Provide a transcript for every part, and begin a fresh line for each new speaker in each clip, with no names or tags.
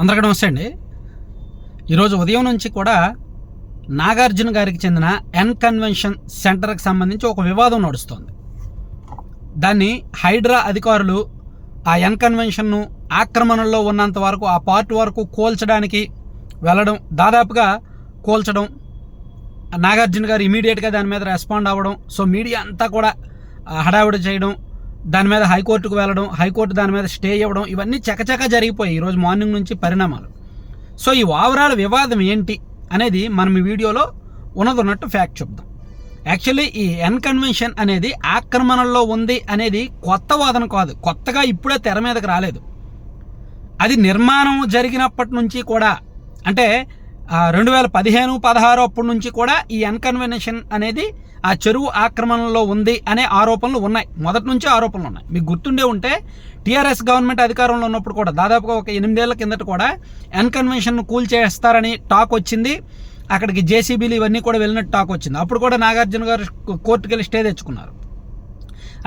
అందరికీ నమస్తే అండి. ఈరోజు ఉదయం నుంచి కూడా నాగార్జున గారికి చెందిన ఎన్ కన్వెన్షన్ సెంటర్కి సంబంధించి ఒక వివాదం నడుస్తోంది. దాన్ని హైడ్రా అధికారులు ఆ ఎన్ కన్వెన్షన్ను ఆక్రమణలో ఉన్నంత వరకు ఆ పార్ట్ వరకు కోల్చడానికి వెళ్ళడం దాదాపుగా కోల్చడం నాగార్జున గారు ఇమీడియట్గా దాని మీద రెస్పాండ్ అవ్వడం సో మీడియా అంతా కూడా హడావిడి చేయడం దాని మీద హైకోర్టుకు వెళ్ళడం హైకోర్టు దాని మీద స్టే ఇవ్వడం ఇవన్నీ చకచక జరిగిపోయాయి ఈరోజు మార్నింగ్ నుంచి పరిణామాలు. సో ఈ ఓవరాల్ వివాదం ఏంటి అనేది మనం ఈ వీడియోలో ఉన్నదన్నట్టు ఫ్యాక్ట్ చెప్దాం. యాక్చువల్లీ ఈ ఎన్కన్వెన్షన్ అనేది ఆక్రమణలో ఉంది అనేది కొత్త వాదన కాదు. కొత్తగా ఇప్పుడే తెర మీదకి రాలేదు. అది నిర్మాణం జరిగినప్పటి నుంచి కూడా అంటే రెండు వేల పదిహేను పదహారు అప్పటి నుంచి కూడా ఈ అన్కన్వెన్షన్ అనేది ఆ చెరువు ఆక్రమణలో ఉంది అనే ఆరోపణలు ఉన్నాయి. మొదటి నుంచి ఆరోపణలు ఉన్నాయి. మీకు గుర్తుండే ఉంటే టీఆర్ఎస్ గవర్నమెంట్ అధికారంలో ఉన్నప్పుడు కూడా దాదాపుగా ఒక ఎనిమిదేళ్ళ కిందట కూడా అన్కన్వెన్షన్ను కూల్ చేస్తారని టాక్ వచ్చింది. అక్కడికి జేసీబీలు ఇవన్నీ కూడా వెళ్ళినట్టు టాక్ వచ్చింది. అప్పుడు కూడా నాగార్జున గారు కోర్టుకు వెళ్ళి స్టే తెచ్చుకున్నారు.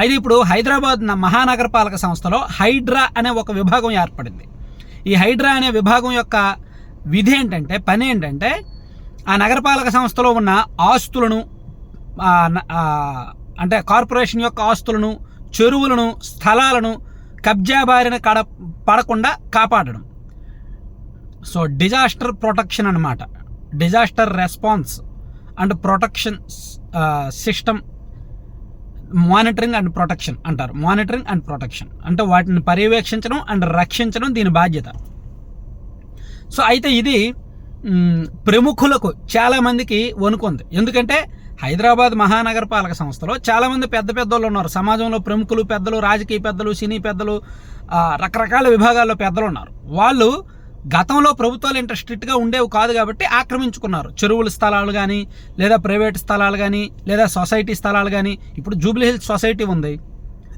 అయితే ఇప్పుడు హైదరాబాద్ మహానగరపాలక సంస్థలో హైడ్రా అనే ఒక విభాగం ఏర్పడింది. ఈ హైడ్రా అనే విభాగం యొక్క విధి ఏంటంటే పని ఏంటంటే ఆ నగరపాలక సంస్థలో ఉన్న ఆస్తులను అంటే కార్పొరేషన్ యొక్క ఆస్తులను చెరువులను స్థలాలను కబ్జా బారిన కడ పడకుండా కాపాడడం. సో డిజాస్టర్ ప్రొటెక్షన్ అన్నమాట. Disaster response and protection system monitoring and protection అంటారు. Monitoring and protection. అంటే వాటిని పర్యవేక్షించడం అండ్ రక్షించడం దీని బాధ్యత. సో అయితే ఇది ప్రముఖులకు చాలామందికి వణుకుంది. ఎందుకంటే హైదరాబాద్ మహానగరపాలక సంస్థలో చాలామంది పెద్ద పెద్దలు ఉన్నారు. సమాజంలో ప్రముఖులు పెద్దలు రాజకీయ పెద్దలు సినీ పెద్దలు రకరకాల విభాగాల్లో పెద్దలు ఉన్నారు. వాళ్ళు గతంలో ప్రభుత్వాలు ఇంత స్ట్రిక్ట్గా ఉండేవి కాదు కాబట్టి ఆక్రమించుకున్నారు. చెరువుల స్థలాలు కానీ లేదా ప్రైవేట్ స్థలాలు కానీ లేదా సొసైటీ స్థలాలు కానీ ఇప్పుడు జూబ్లీ హిల్స్ సొసైటీ ఉంది.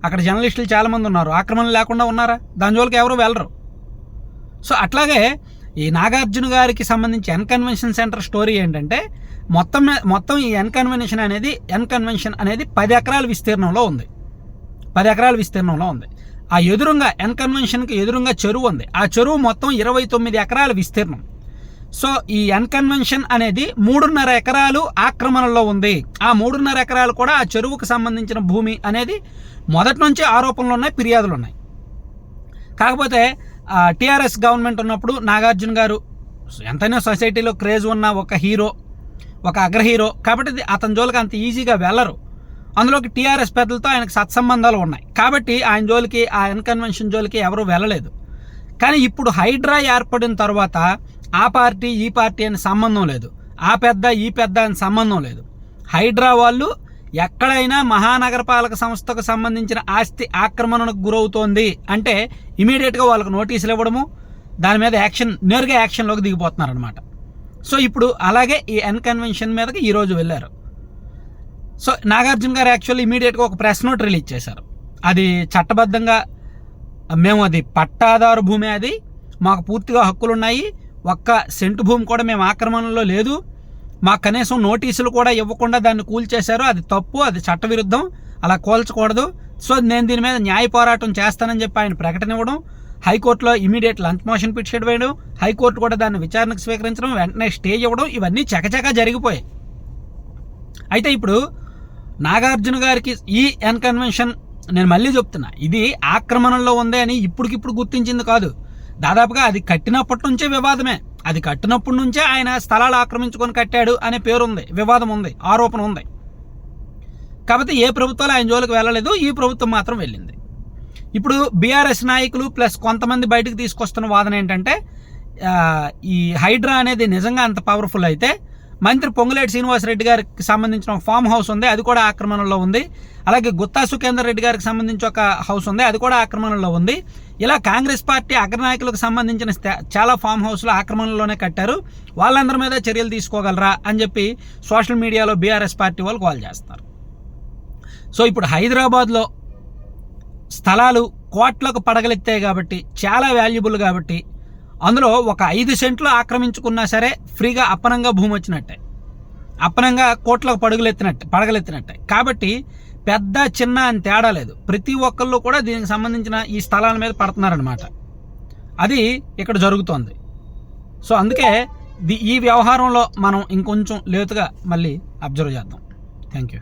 అక్కడ జర్నలిస్టులు చాలామంది ఉన్నారు. ఆక్రమణ లేకుండా ఉన్నారా? దాని జోలికి ఎవరు వెళ్ళరు. సో అట్లాగే ఈ నాగార్జున గారికి సంబంధించి ఎన్కన్వెన్షన్ సెంటర్ స్టోరీ ఏంటంటే మొత్తం మొత్తం ఈ ఎన్కన్వెన్షన్ అనేది ఎన్కన్వెన్షన్ అనేది పది ఎకరాల విస్తీర్ణంలో ఉంది. పది ఎకరాల విస్తీర్ణంలో ఉంది. ఆ ఎదురుగా ఎన్కన్వెన్షన్కి ఎదురుగా చెరువు ఉంది. ఆ చెరువు మొత్తం ఇరవై తొమ్మిది ఎకరాల విస్తీర్ణం. సో ఈ ఎన్కన్వెన్షన్ అనేది మూడున్నర ఎకరాలు ఆక్రమణలో ఉంది. ఆ మూడున్నర ఎకరాలు కూడా ఆ చెరువుకు సంబంధించిన భూమి అనేది మొదటి నుంచి ఆరోపణలు ఉన్నాయి ఫిర్యాదులు ఉన్నాయి. కాకపోతే టీఆర్ఎస్ గవర్నమెంట్ ఉన్నప్పుడు నాగార్జున గారు ఎంతైనా సొసైటీలో క్రేజ్ ఉన్న ఒక హీరో ఒక అగ్ర హీరో. కాబట్టి అతని జోలికి అంత ఈజీగా వెళ్ళరు. అందులోకి టీఆర్ఎస్ పెద్దలతో ఆయనకు సత్సంబంధాలు ఉన్నాయి. కాబట్టి ఆయన జోలికి ఆ ఇన్కన్వెన్షన్ జోలికి ఎవరూ వెళ్ళలేదు. కానీ ఇప్పుడు హైడ్రా ఏర్పడిన తర్వాత ఆ పార్టీ ఈ పార్టీ అని సంబంధం లేదు. ఆ పెద్ద ఈ పెద్ద అని సంబంధం లేదు. హైడ్రా వాళ్ళు ఎక్కడైనా మహానగరపాలక సంస్థకు సంబంధించిన ఆస్తి ఆక్రమణకు గురవుతోంది అంటే ఇమీడియట్గా వాళ్ళకు నోటీసులు ఇవ్వడము దాని మీద యాక్షన్ నేరుగా యాక్షన్లోకి దిగిపోతున్నారనమాట సో ఇప్పుడు అలాగే ఈ అన్కన్వెన్షన్ మీదకి ఈరోజు వెళ్ళారు. సో నాగార్జున గారు యాక్చువల్లీ ఇమీడియట్గా ఒక ప్రెస్ నోట్ రిలీజ్ చేశారు. అది చట్టబద్ధంగా మేము అది పట్టాదారు భూమి అది మాకు పూర్తిగా హక్కులు ఉన్నాయి ఒక్క సెంటు భూమి కూడా మేము ఆక్రమణలో లేదు మాకు కనీసం నోటీసులు కూడా ఇవ్వకుండా దాన్ని కూల్చేశారు. అది తప్పు అది చట్టవిరుద్ధం. అలా కూల్చకూడదు. సో నేను దీని మీద న్యాయ పోరాటం చేస్తానని చెప్పి ఆయన ప్రకటన ఇవ్వడం హైకోర్టులో ఇమీడియట్ లంచ్ మోషన్ పిటిషన్ వేయడం హైకోర్టు కూడా దాన్ని విచారణకు స్వీకరించడం వెంటనే స్టే ఇవ్వడం ఇవన్నీ చకచకా జరిగిపోయాయి. అయితే ఇప్పుడు నాగార్జున గారికి ఈ ఎన్కన్వెన్షన్ నేను మళ్ళీ చెప్తున్నా. ఇది ఆక్రమణలో ఉంది అని ఇప్పటికిప్పుడు గుర్తించింది కాదు. దాదాపుగా అది కట్టినప్పటి నుంచే వివాదమే. అది కట్టినప్పటి నుంచే ఆయన స్థలాలు ఆక్రమించుకొని కట్టాడు అనే పేరుంది వివాదం ఉంది ఆరోపణ ఉంది. కాబట్టి ఏ ప్రభుత్వాలు ఆయన జోలికి వెళ్ళలేదు ఈ ప్రభుత్వం మాత్రం వెళ్ళింది. ఇప్పుడు బీఆర్ఎస్ నాయకులు ప్లస్ కొంతమంది బయటకు తీసుకొస్తున్న వాదన ఏంటంటే ఈ హైడ్రా అనేది నిజంగా అంత పవర్ఫుల్ అయితే మంత్రి పొంగులేటి శ్రీనివాసరెడ్డి గారికి సంబంధించిన ఒక ఫామ్ హౌస్ ఉంది అది కూడా ఆక్రమణలో ఉంది. అలాగే గుత్తా సుఖేందర్ రెడ్డి గారికి సంబంధించి ఒక హౌస్ ఉంది అది కూడా ఆక్రమణలో ఉంది. ఇలా కాంగ్రెస్ పార్టీ అగ్రనాయకులకు సంబంధించిన చాలా ఫామ్ హౌస్లు ఆక్రమణలోనే కట్టారు. వాళ్ళందరి మీద చర్యలు తీసుకోగలరా అని చెప్పి సోషల్ మీడియాలో బీఆర్ఎస్ పార్టీ వాళ్ళు కాల్ చేస్తారు. సో ఇప్పుడు హైదరాబాద్లో స్థలాలు కోట్లకు పడగలెత్తాయి కాబట్టి చాలా వాల్యుబుల్ కాబట్టి అందులో ఒక ఐదు సెంట్లు ఆక్రమించుకున్నా సరే ఫ్రీగా అప్పనంగా భూమి వచ్చినట్టే. అప్పనంగా కోట్లకు పడుగులెత్తినట్టే పడగలెత్తినట్టే. కాబట్టి పెద్ద చిన్న అని తేడా లేదు. ప్రతి ఒక్కళ్ళు కూడా దీనికి సంబంధించిన ఈ స్థలాల మీద పడుతున్నారనమాట అది ఇక్కడ జరుగుతోంది. సో అందుకే ఈ వ్యవహారంలో మనం ఇంకొంచెం లేతుగా మళ్ళీ అబ్జర్వ్ చేద్దాం. Thank you